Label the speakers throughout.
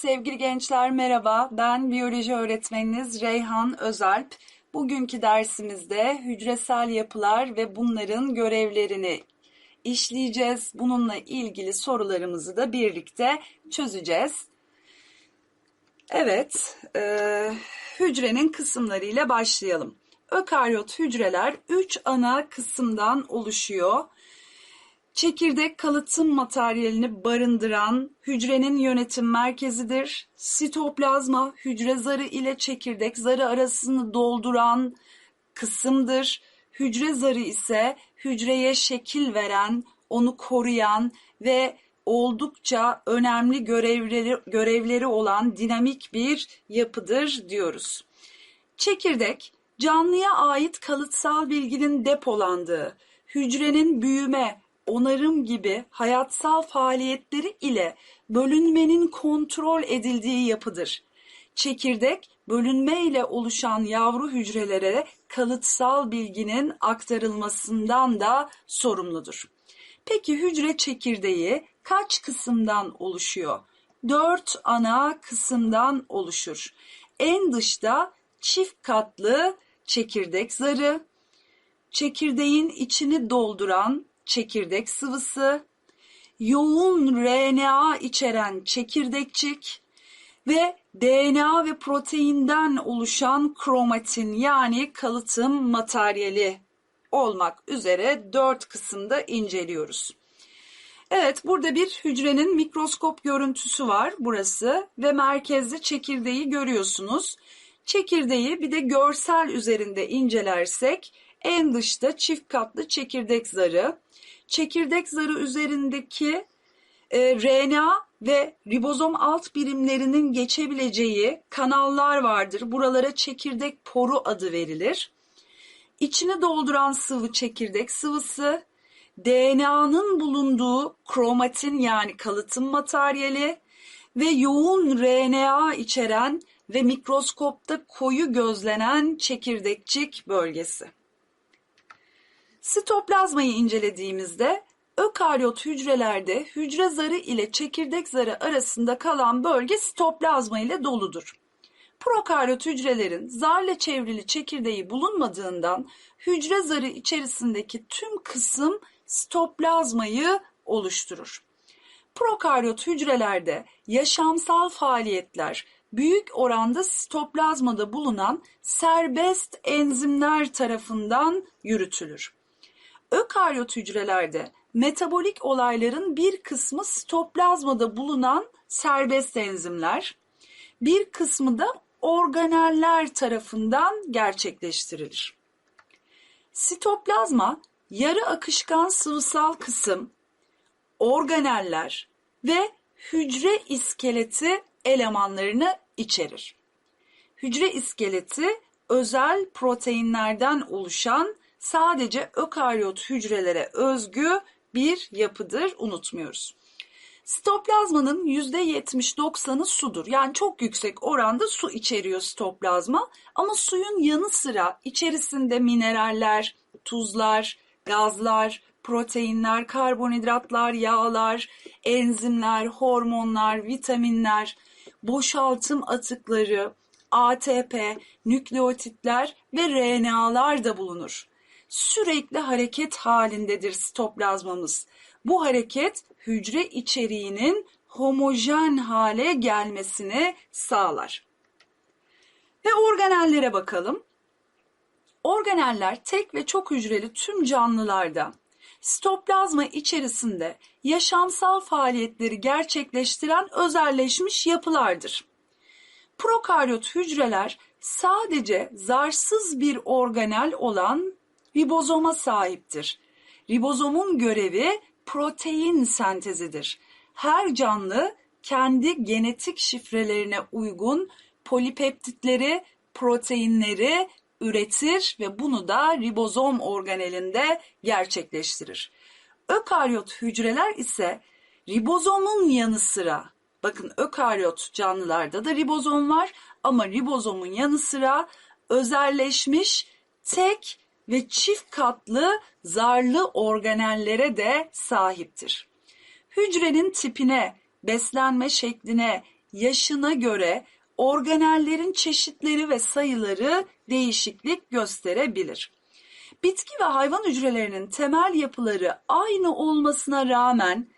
Speaker 1: Sevgili gençler merhaba. Ben biyoloji öğretmeniniz Reyhan Özalp. Bugünkü dersimizde hücresel yapılar ve bunların görevlerini işleyeceğiz. Bununla ilgili sorularımızı da birlikte çözeceğiz. Evet, e, hücrenin kısımlarıyla başlayalım. Ökaryot hücreler 3 ana kısımdan oluşuyor. Çekirdek kalıtım materyalini barındıran hücrenin yönetim merkezidir. Sitoplazma hücre zarı ile çekirdek zarı arasını dolduran kısımdır. Hücre zarı ise hücreye şekil veren, onu koruyan ve oldukça önemli görevleri, görevleri olan dinamik bir yapıdır diyoruz. Çekirdek canlıya ait kalıtsal bilginin depolandığı, hücrenin büyüme, onarım gibi hayatsal faaliyetleri ile bölünmenin kontrol edildiği yapıdır. Çekirdek, bölünme ile oluşan yavru hücrelere kalıtsal bilginin aktarılmasından da sorumludur. Peki hücre çekirdeği kaç kısımdan oluşuyor? Dört ana kısımdan oluşur. En dışta çift katlı çekirdek zarı, çekirdeğin içini dolduran çekirdek sıvısı, yoğun RNA içeren çekirdekçik ve DNA ve proteinden oluşan kromatin yani kalıtım materyali olmak üzere dört kısımda inceliyoruz. Evet burada bir hücrenin mikroskop görüntüsü var burası ve merkezde çekirdeği görüyorsunuz. Çekirdeği bir de görsel üzerinde incelersek en dışta çift katlı çekirdek zarı, çekirdek zarı üzerindeki e, RNA ve ribozom alt birimlerinin geçebileceği kanallar vardır. Buralara çekirdek poru adı verilir. İçini dolduran sıvı çekirdek sıvısı, DNA'nın bulunduğu kromatin yani kalıtım materyali ve yoğun RNA içeren ve mikroskopta koyu gözlenen çekirdekçik bölgesi. Sitoplazmayı incelediğimizde ökaryot hücrelerde hücre zarı ile çekirdek zarı arasında kalan bölge sitoplazma ile doludur. Prokaryot hücrelerin zarla çevrili çekirdeği bulunmadığından hücre zarı içerisindeki tüm kısım sitoplazmayı oluşturur. Prokaryot hücrelerde yaşamsal faaliyetler büyük oranda sitoplazmada bulunan serbest enzimler tarafından yürütülür. Ökaryot hücrelerde metabolik olayların bir kısmı sitoplazmada bulunan serbest enzimler, bir kısmı da organeller tarafından gerçekleştirilir. Sitoplazma yarı akışkan sıvısal kısım, organeller ve hücre iskeleti elemanlarını içerir. Hücre iskeleti özel proteinlerden oluşan sadece ökaryot hücrelere özgü bir yapıdır unutmuyoruz. Sitoplazmanın %70-90'ı sudur. Yani çok yüksek oranda su içeriyor sitoplazma ama suyun yanı sıra içerisinde mineraller, tuzlar, gazlar, proteinler, karbonhidratlar, yağlar, enzimler, hormonlar, vitaminler, boşaltım atıkları, ATP, nükleotitler ve RNA'lar da bulunur. Sürekli hareket halindedir sitoplazmamız. Bu hareket hücre içeriğinin homojen hale gelmesini sağlar. Ve organellere bakalım. Organeller tek ve çok hücreli tüm canlılarda sitoplazma içerisinde yaşamsal faaliyetleri gerçekleştiren özelleşmiş yapılardır. Prokaryot hücreler sadece zarsız bir organel olan ribozoma sahiptir. Ribozomun görevi protein sentezidir. Her canlı kendi genetik şifrelerine uygun polipeptitleri, proteinleri üretir ve bunu da ribozom organelinde gerçekleştirir. Ökaryot hücreler ise ribozomun yanı sıra bakın ökaryot canlılarda da ribozom var ama ribozomun yanı sıra özelleşmiş tek ve çift katlı zarlı organellere de sahiptir. Hücrenin tipine, beslenme şekline, yaşına göre organellerin çeşitleri ve sayıları değişiklik gösterebilir. Bitki ve hayvan hücrelerinin temel yapıları aynı olmasına rağmen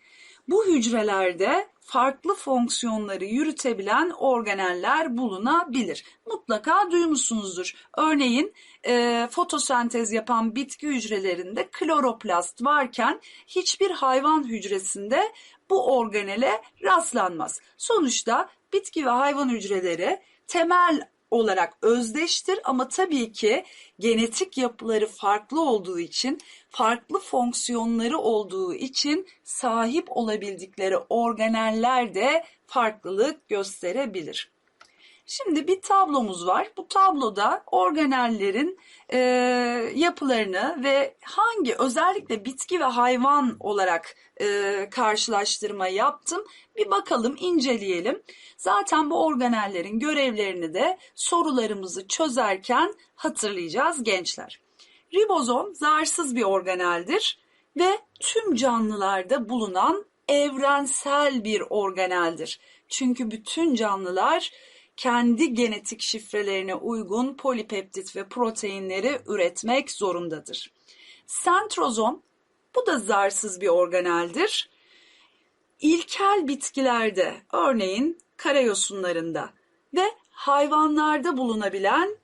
Speaker 1: bu hücrelerde farklı fonksiyonları yürütebilen organeller bulunabilir. Mutlaka duymuşsunuzdur. Örneğin e, fotosentez yapan bitki hücrelerinde kloroplast varken hiçbir hayvan hücresinde bu organele rastlanmaz. Sonuçta bitki ve hayvan hücreleri temel olarak özdeştir ama tabii ki genetik yapıları farklı olduğu için, farklı fonksiyonları olduğu için sahip olabildikleri organeller de farklılık gösterebilir. Şimdi bir tablomuz var. Bu tabloda organellerin e, yapılarını ve hangi özellikle bitki ve hayvan olarak e, karşılaştırma yaptım. Bir bakalım, inceleyelim. Zaten bu organellerin görevlerini de sorularımızı çözerken hatırlayacağız gençler. Ribozom zarsız bir organeldir ve tüm canlılarda bulunan evrensel bir organeldir. Çünkü bütün canlılar kendi genetik şifrelerine uygun polipeptit ve proteinleri üretmek zorundadır. Sentrozom bu da zarsız bir organeldir. İlkel bitkilerde örneğin karayosunlarında ve hayvanlarda bulunabilen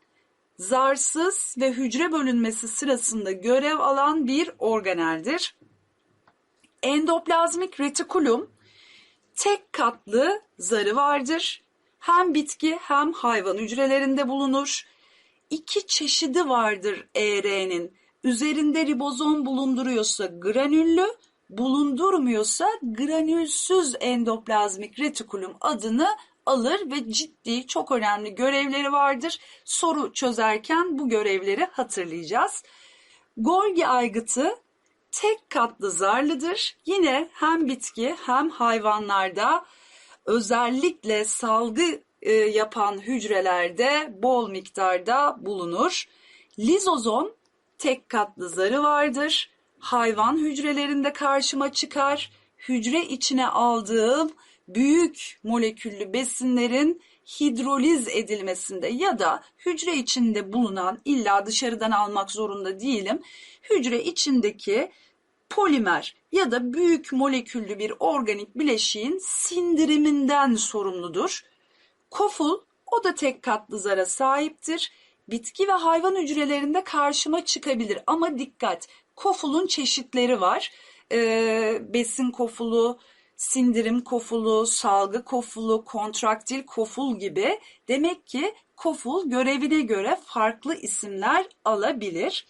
Speaker 1: zarsız ve hücre bölünmesi sırasında görev alan bir organeldir. Endoplazmik retikulum tek katlı zarı vardır hem bitki hem hayvan hücrelerinde bulunur. İki çeşidi vardır ER'nin. Üzerinde ribozom bulunduruyorsa granüllü, bulundurmuyorsa granülsüz endoplazmik retikulum adını alır ve ciddi çok önemli görevleri vardır. Soru çözerken bu görevleri hatırlayacağız. Golgi aygıtı tek katlı zarlıdır. Yine hem bitki hem hayvanlarda özellikle salgı e, yapan hücrelerde bol miktarda bulunur. Lizozom tek katlı zarı vardır. Hayvan hücrelerinde karşıma çıkar. Hücre içine aldığım büyük moleküllü besinlerin hidroliz edilmesinde ya da hücre içinde bulunan illa dışarıdan almak zorunda değilim. Hücre içindeki polimer ya da büyük moleküllü bir organik bileşiğin sindiriminden sorumludur. Koful o da tek katlı zara sahiptir. Bitki ve hayvan hücrelerinde karşıma çıkabilir ama dikkat kofulun çeşitleri var. Ee, besin kofulu, sindirim kofulu, salgı kofulu, kontraktil koful gibi. Demek ki koful görevine göre farklı isimler alabilir.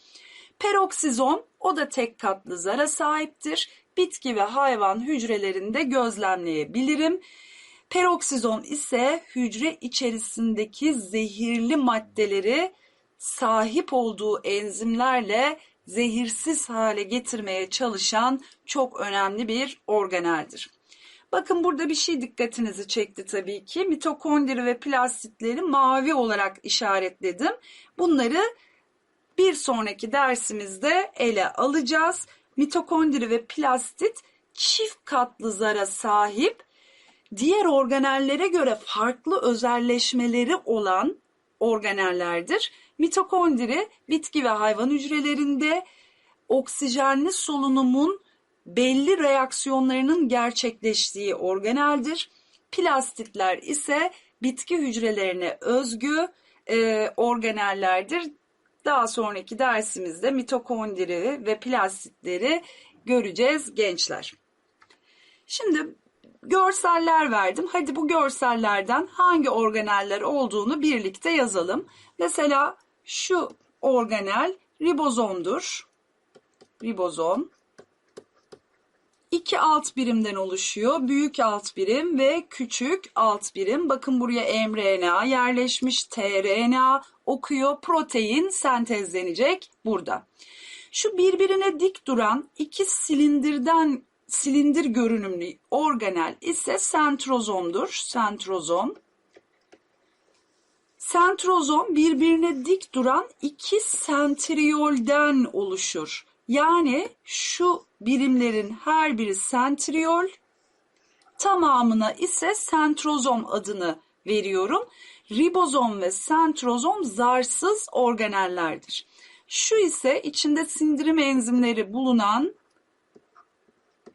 Speaker 1: Peroksizom o da tek katlı zara sahiptir. Bitki ve hayvan hücrelerinde gözlemleyebilirim. Peroksizom ise hücre içerisindeki zehirli maddeleri sahip olduğu enzimlerle zehirsiz hale getirmeye çalışan çok önemli bir organeldir. Bakın burada bir şey dikkatinizi çekti tabii ki. Mitokondri ve plastitleri mavi olarak işaretledim. Bunları bir sonraki dersimizde ele alacağız. Mitokondri ve plastit çift katlı zara sahip, diğer organellere göre farklı özelleşmeleri olan organellerdir. Mitokondri bitki ve hayvan hücrelerinde oksijenli solunumun belli reaksiyonlarının gerçekleştiği organeldir. Plastitler ise bitki hücrelerine özgü e, organellerdir. Daha sonraki dersimizde mitokondri ve plastitleri göreceğiz gençler. Şimdi görseller verdim. Hadi bu görsellerden hangi organeller olduğunu birlikte yazalım. Mesela şu organel ribozomdur. Ribozom. İki alt birimden oluşuyor. Büyük alt birim ve küçük alt birim. Bakın buraya mRNA yerleşmiş. tRNA okuyor. Protein sentezlenecek burada. Şu birbirine dik duran iki silindirden silindir görünümlü organel ise sentrozomdur. Sentrozom. Sentrozom birbirine dik duran iki sentriyolden oluşur. Yani şu birimlerin her biri sentriyol, Tamamına ise sentrozom adını veriyorum. Ribozom ve sentrozom zarsız organellerdir. Şu ise içinde sindirim enzimleri bulunan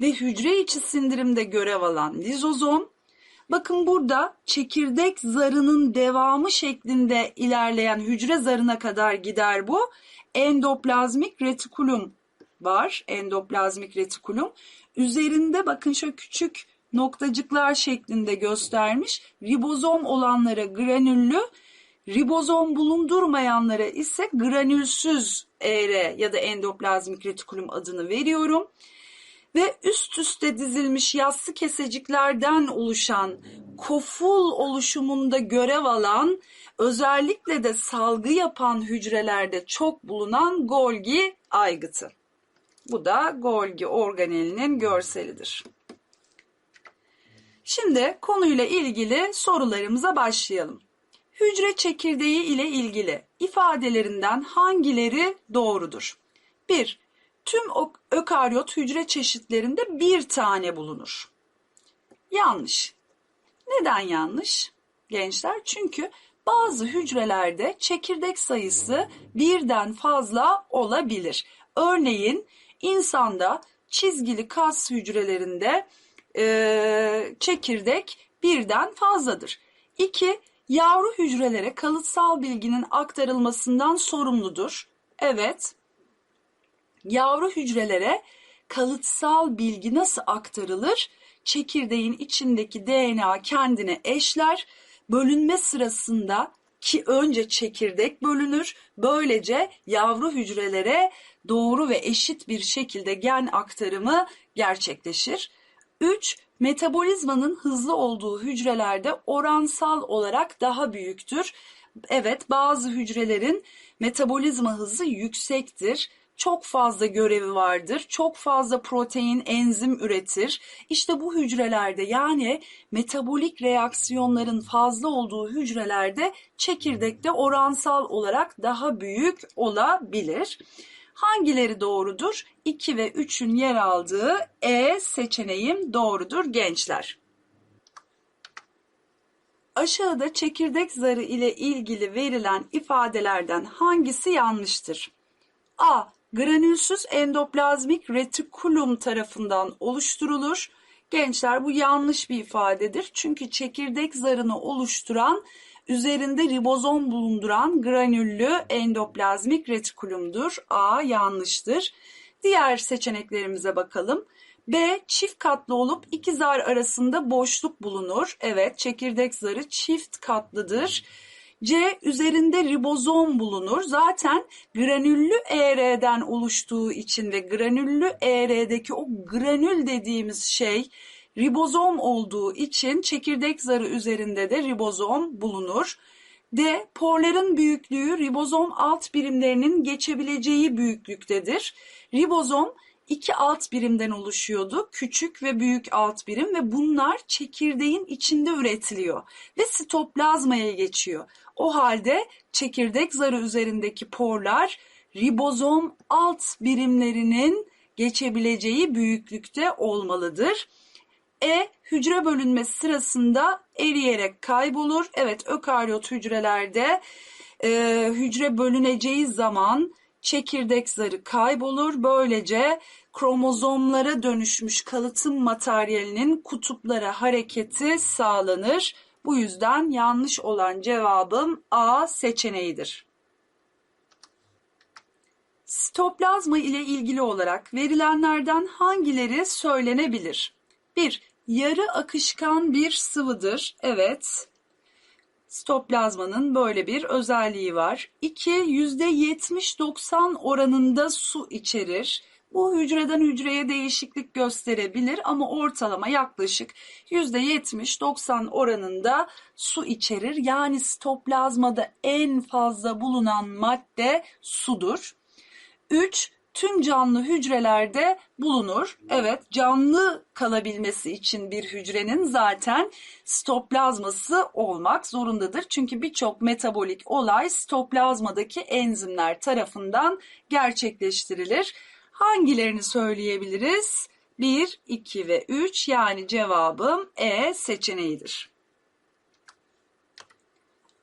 Speaker 1: ve hücre içi sindirimde görev alan lizozom. Bakın burada çekirdek zarının devamı şeklinde ilerleyen hücre zarına kadar gider bu. Endoplazmik retikulum var. Endoplazmik retikulum. Üzerinde bakın şu küçük noktacıklar şeklinde göstermiş. Ribozom olanlara granüllü, ribozom bulundurmayanlara ise granülsüz ER ya da endoplazmik retikulum adını veriyorum. Ve üst üste dizilmiş yassı keseciklerden oluşan koful oluşumunda görev alan özellikle de salgı yapan hücrelerde çok bulunan Golgi aygıtı. Bu da Golgi organelinin görselidir. Şimdi konuyla ilgili sorularımıza başlayalım. Hücre çekirdeği ile ilgili ifadelerinden hangileri doğrudur? 1. Tüm ökaryot hücre çeşitlerinde bir tane bulunur. Yanlış. Neden yanlış? Gençler çünkü bazı hücrelerde çekirdek sayısı birden fazla olabilir. Örneğin insanda çizgili kas hücrelerinde e, çekirdek birden fazladır. 2. Yavru hücrelere kalıtsal bilginin aktarılmasından sorumludur. Evet, yavru hücrelere kalıtsal bilgi nasıl aktarılır? Çekirdeğin içindeki DNA kendine eşler, bölünme sırasında ki önce çekirdek bölünür. Böylece yavru hücrelere doğru ve eşit bir şekilde gen aktarımı gerçekleşir. 3. Metabolizmanın hızlı olduğu hücrelerde oransal olarak daha büyüktür. Evet bazı hücrelerin metabolizma hızı yüksektir çok fazla görevi vardır. Çok fazla protein, enzim üretir. İşte bu hücrelerde yani metabolik reaksiyonların fazla olduğu hücrelerde çekirdekte oransal olarak daha büyük olabilir. Hangileri doğrudur? 2 ve 3'ün yer aldığı E seçeneğim doğrudur gençler. Aşağıda çekirdek zarı ile ilgili verilen ifadelerden hangisi yanlıştır? A. Granülsüz endoplazmik retikulum tarafından oluşturulur. Gençler bu yanlış bir ifadedir. Çünkü çekirdek zarını oluşturan üzerinde ribozom bulunduran granüllü endoplazmik retikulumdur. A yanlıştır. Diğer seçeneklerimize bakalım. B çift katlı olup iki zar arasında boşluk bulunur. Evet çekirdek zarı çift katlıdır. C üzerinde ribozom bulunur. Zaten granüllü ER'den oluştuğu için ve granüllü ER'deki o granül dediğimiz şey ribozom olduğu için çekirdek zarı üzerinde de ribozom bulunur. D. Porların büyüklüğü ribozom alt birimlerinin geçebileceği büyüklüktedir. Ribozom iki alt birimden oluşuyordu. Küçük ve büyük alt birim ve bunlar çekirdeğin içinde üretiliyor ve sitoplazmaya geçiyor. O halde çekirdek zarı üzerindeki porlar ribozom alt birimlerinin geçebileceği büyüklükte olmalıdır. E hücre bölünmesi sırasında eriyerek kaybolur. Evet ökaryot hücrelerde e, hücre bölüneceği zaman çekirdek zarı kaybolur. Böylece kromozomlara dönüşmüş kalıtım materyalinin kutuplara hareketi sağlanır. Bu yüzden yanlış olan cevabım A seçeneğidir. Sitoplazma ile ilgili olarak verilenlerden hangileri söylenebilir? 1. Yarı akışkan bir sıvıdır. Evet. Sitoplazmanın böyle bir özelliği var. 2. %70-90 oranında su içerir. Bu hücreden hücreye değişiklik gösterebilir ama ortalama yaklaşık %70-90 oranında su içerir. Yani sitoplazmada en fazla bulunan madde sudur. 3 tüm canlı hücrelerde bulunur. Evet canlı kalabilmesi için bir hücrenin zaten sitoplazması olmak zorundadır. Çünkü birçok metabolik olay sitoplazmadaki enzimler tarafından gerçekleştirilir. Hangilerini söyleyebiliriz? 1, 2 ve 3 yani cevabım E seçeneğidir.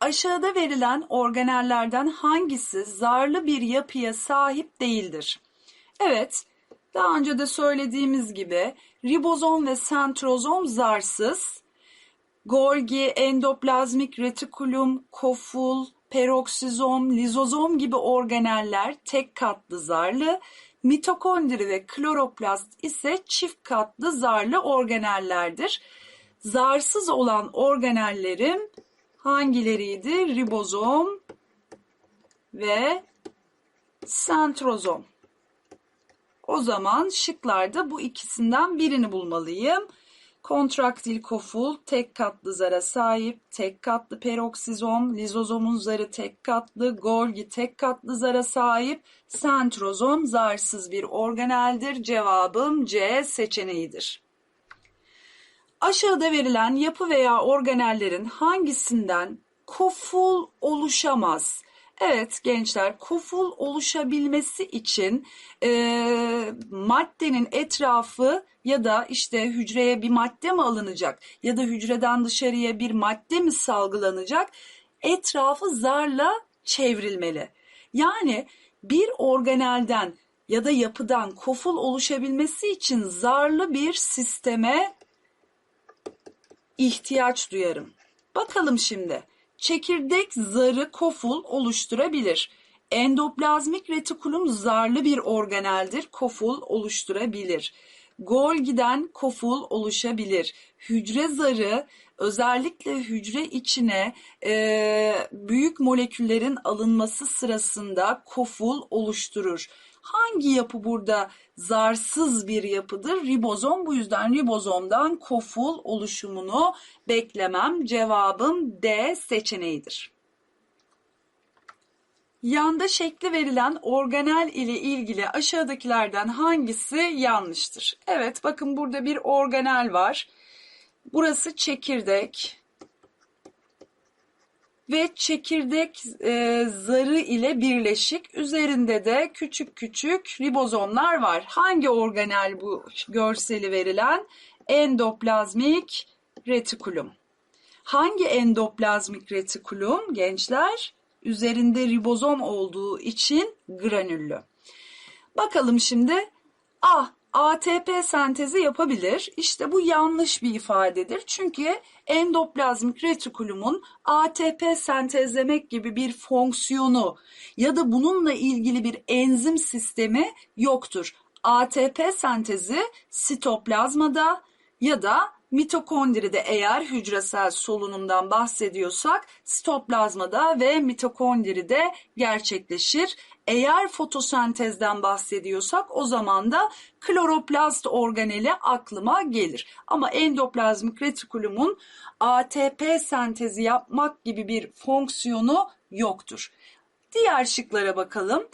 Speaker 1: Aşağıda verilen organellerden hangisi zarlı bir yapıya sahip değildir? Evet, daha önce de söylediğimiz gibi ribozom ve sentrozom zarsız, Golgi, endoplazmik retikulum, koful, peroksizom, lizozom gibi organeller tek katlı zarlı, mitokondri ve kloroplast ise çift katlı zarlı organellerdir. Zarsız olan organellerim hangileriydi? Ribozom ve sentrozom. O zaman şıklarda bu ikisinden birini bulmalıyım. Kontraktil koful tek katlı zara sahip, tek katlı peroksizom, lizozomun zarı tek katlı, Golgi tek katlı zara sahip, sentrozom zarsız bir organeldir. Cevabım C seçeneğidir. Aşağıda verilen yapı veya organellerin hangisinden koful oluşamaz? Evet gençler koful oluşabilmesi için e, maddenin etrafı ya da işte hücreye bir madde mi alınacak ya da hücreden dışarıya bir madde mi salgılanacak etrafı zarla çevrilmeli. Yani bir organelden ya da yapıdan koful oluşabilmesi için zarlı bir sisteme ihtiyaç duyarım. Bakalım şimdi çekirdek zarı koful oluşturabilir. Endoplazmik retikulum zarlı bir organeldir, koful oluşturabilir. Golgi'den koful oluşabilir. Hücre zarı özellikle hücre içine e, büyük moleküllerin alınması sırasında koful oluşturur. Hangi yapı burada zarsız bir yapıdır? Ribozom bu yüzden ribozomdan koful oluşumunu beklemem. Cevabım D seçeneğidir. Yanda şekli verilen organel ile ilgili aşağıdakilerden hangisi yanlıştır? Evet bakın burada bir organel var. Burası çekirdek ve çekirdek e, zarı ile birleşik. Üzerinde de küçük küçük ribozomlar var. Hangi organel bu görseli verilen? Endoplazmik retikulum. Hangi endoplazmik retikulum gençler? Üzerinde ribozom olduğu için granüllü. Bakalım şimdi. Ah ATP sentezi yapabilir. İşte bu yanlış bir ifadedir. Çünkü endoplazmik retikulumun ATP sentezlemek gibi bir fonksiyonu ya da bununla ilgili bir enzim sistemi yoktur. ATP sentezi sitoplazmada ya da Mitokondride eğer hücresel solunumdan bahsediyorsak sitoplazmada ve mitokondride gerçekleşir. Eğer fotosentezden bahsediyorsak o zaman da kloroplast organeli aklıma gelir. Ama endoplazmik retikulumun ATP sentezi yapmak gibi bir fonksiyonu yoktur. Diğer şıklara bakalım.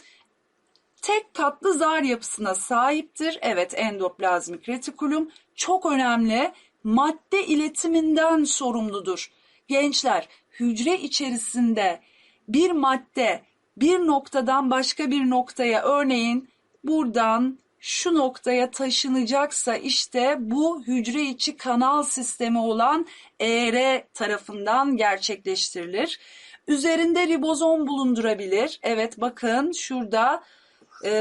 Speaker 1: Tek katlı zar yapısına sahiptir. Evet endoplazmik retikulum çok önemli madde iletiminden sorumludur. Gençler, hücre içerisinde bir madde bir noktadan başka bir noktaya örneğin buradan şu noktaya taşınacaksa işte bu hücre içi kanal sistemi olan ER tarafından gerçekleştirilir. Üzerinde ribozom bulundurabilir. Evet bakın şurada e,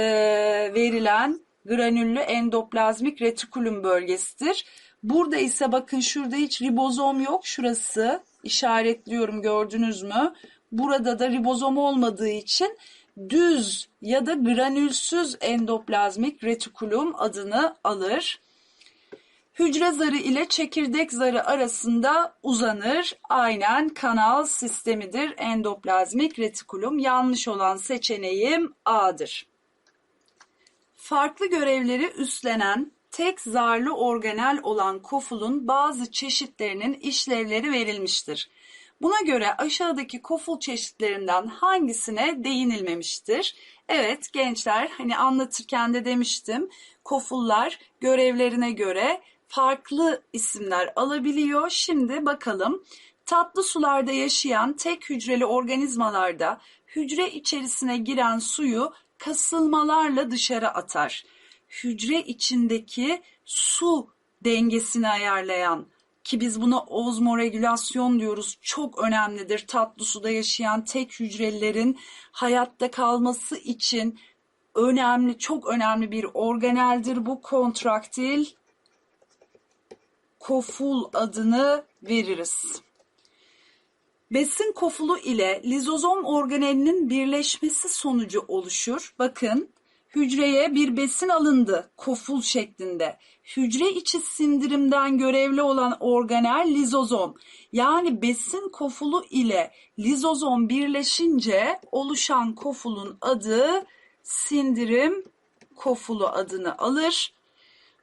Speaker 1: verilen granüllü endoplazmik retikulum bölgesidir. Burada ise bakın şurada hiç ribozom yok. Şurası işaretliyorum gördünüz mü? Burada da ribozom olmadığı için düz ya da granülsüz endoplazmik retikulum adını alır. Hücre zarı ile çekirdek zarı arasında uzanır. Aynen kanal sistemidir endoplazmik retikulum. Yanlış olan seçeneğim A'dır. Farklı görevleri üstlenen tek zarlı organel olan kofulun bazı çeşitlerinin işlevleri verilmiştir. Buna göre aşağıdaki koful çeşitlerinden hangisine değinilmemiştir? Evet gençler hani anlatırken de demiştim kofullar görevlerine göre farklı isimler alabiliyor. Şimdi bakalım tatlı sularda yaşayan tek hücreli organizmalarda hücre içerisine giren suyu kasılmalarla dışarı atar hücre içindeki su dengesini ayarlayan ki biz buna ozmoregülasyon diyoruz. Çok önemlidir. Tatlı suda yaşayan tek hücrelilerin hayatta kalması için önemli, çok önemli bir organeldir bu kontraktil koful adını veririz. Besin kofulu ile lizozom organelinin birleşmesi sonucu oluşur. Bakın hücreye bir besin alındı koful şeklinde. Hücre içi sindirimden görevli olan organel lizozom. Yani besin kofulu ile lizozom birleşince oluşan kofulun adı sindirim kofulu adını alır.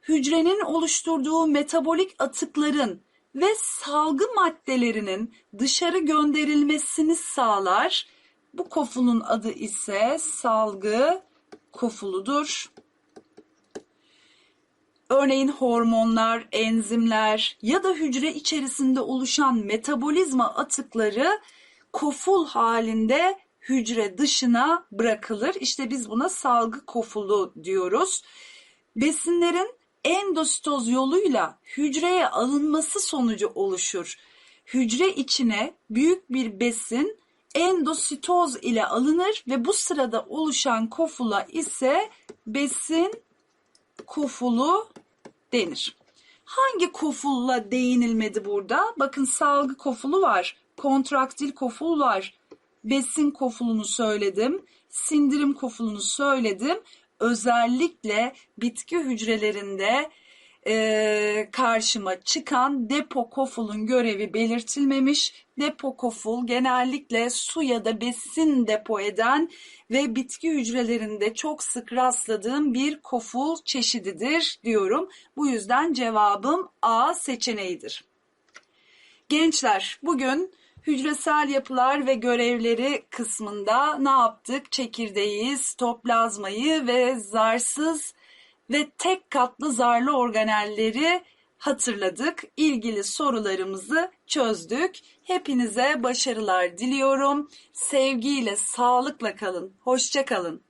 Speaker 1: Hücrenin oluşturduğu metabolik atıkların ve salgı maddelerinin dışarı gönderilmesini sağlar. Bu kofulun adı ise salgı kofuludur. Örneğin hormonlar, enzimler ya da hücre içerisinde oluşan metabolizma atıkları koful halinde hücre dışına bırakılır. İşte biz buna salgı kofulu diyoruz. Besinlerin endositoz yoluyla hücreye alınması sonucu oluşur. Hücre içine büyük bir besin endositoz ile alınır ve bu sırada oluşan kofula ise besin kofulu denir. Hangi kofulla değinilmedi burada? Bakın salgı kofulu var, kontraktil koful var, besin kofulunu söyledim, sindirim kofulunu söyledim. Özellikle bitki hücrelerinde e, karşıma çıkan depo kofulun görevi belirtilmemiş. Depo koful genellikle su ya da besin depo eden ve bitki hücrelerinde çok sık rastladığım bir koful çeşididir diyorum. Bu yüzden cevabım A seçeneğidir. Gençler bugün hücresel yapılar ve görevleri kısmında ne yaptık? Çekirdeği, stoplazmayı ve zarsız ve tek katlı zarlı organelleri hatırladık. İlgili sorularımızı çözdük. Hepinize başarılar diliyorum. Sevgiyle, sağlıkla kalın. Hoşça kalın.